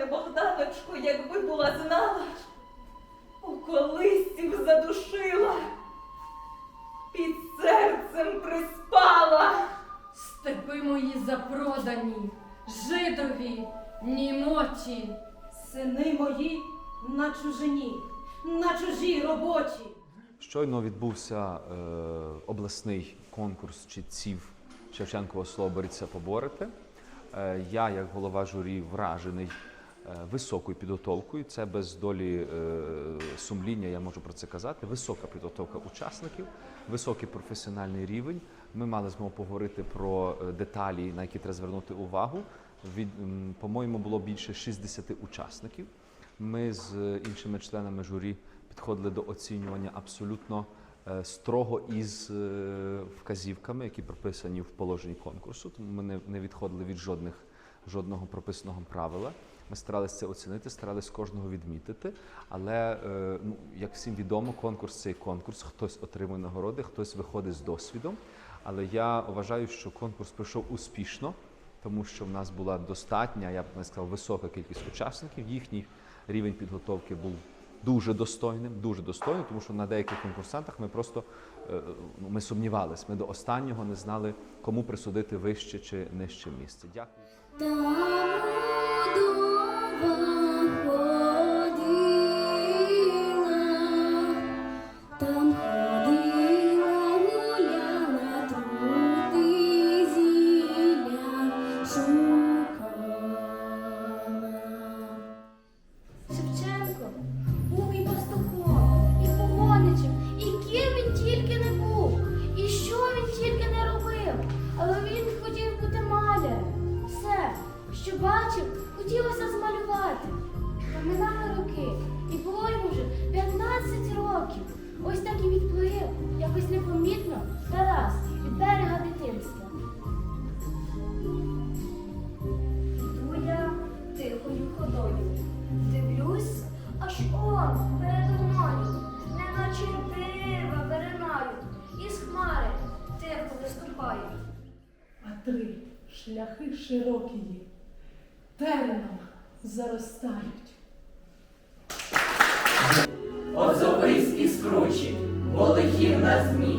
мене, Богданочку, якби була знала, у колистів задушила, під серцем приспала. Степи мої запродані, жидові, німочі, сини мої на чужині, на чужій роботі. Щойно відбувся е, обласний конкурс чітців Шевченкова слово «Боріться поборете. Е, я, як голова журі, вражений високою підготовкою. Це без долі е, сумління, я можу про це казати. Висока підготовка учасників, високий професіональний рівень. Ми мали змогу поговорити про е, деталі, на які треба звернути увагу. Від, по-моєму, було більше 60 учасників. Ми з іншими членами журі підходили до оцінювання абсолютно е, строго із е, вказівками, які прописані в положенні конкурсу. Тому ми не відходили від жодних жодного прописаного правила. Ми старалися це оцінити, старалися кожного відмітити. Але е, ну, як всім відомо, конкурс цей конкурс. Хтось отримує нагороди, хтось виходить з досвідом. Але я вважаю, що конкурс пройшов успішно, тому що в нас була достатня, я б не сказав, висока кількість учасників. Їхній рівень підготовки був дуже достойним, дуже достойним, тому що на деяких конкурсантах ми просто е, ну, ми сумнівались. Ми до останнього не знали, кому присудити вище чи нижче місце. Дякую. Але він хотів бути малярем. Все, що бачив, хотілося змалювати. Та минали роки, і було йому вже 15 три шляхи широкі є, тереном заростають. Озовиські скручі, волихів на змі,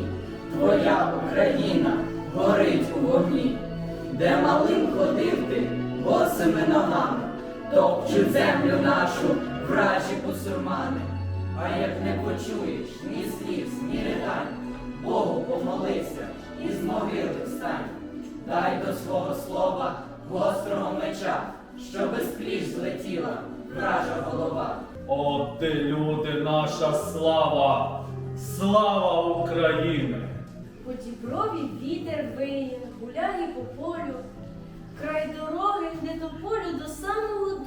твоя Україна горить у вогні, де малим ходив ти босими ногами, топчуть землю нашу вражі бусурмани. А як не почуєш ні сліз, ні ридань, Богу помолися і з могили встань. Дай до свого слова гострого меча, щоби скрізь пліч злетіла вража голова. От ти, люди, наша слава, слава України! По діброві вітер виє, гуляє по полю, край дороги не до полю до самого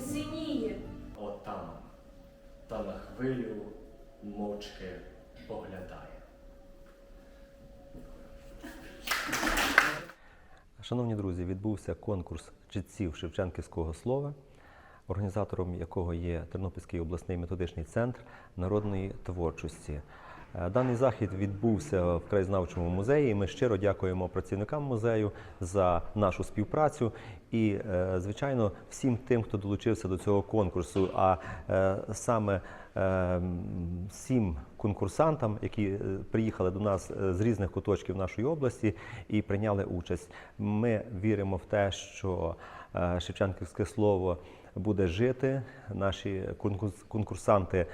синіє. отам, та на хвилю мовчки поглядає. Шановні друзі, відбувся конкурс читців Шевченківського слова, організатором якого є Тернопільський обласний методичний центр народної творчості. Е, Даний захід відбувся в краєзнавчому музеї. Ми щиро дякуємо працівникам музею за нашу співпрацю і, е, звичайно, всім тим, хто долучився до цього конкурсу. А е, саме е, м, всім конкурсантам, які е, приїхали до нас е, з різних куточків нашої області і прийняли участь. Ми віримо в те, що е, Шевченківське слово буде жити. Наші конкурс- конкурсанти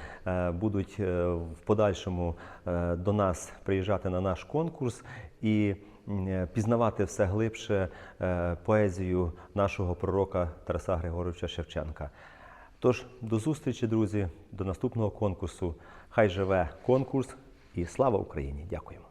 будуть в подальшому до нас приїжджати на наш конкурс і пізнавати все глибше поезію нашого пророка Тараса Григоровича Шевченка. Тож до зустрічі, друзі, до наступного конкурсу. Хай живе конкурс і слава Україні! Дякуємо.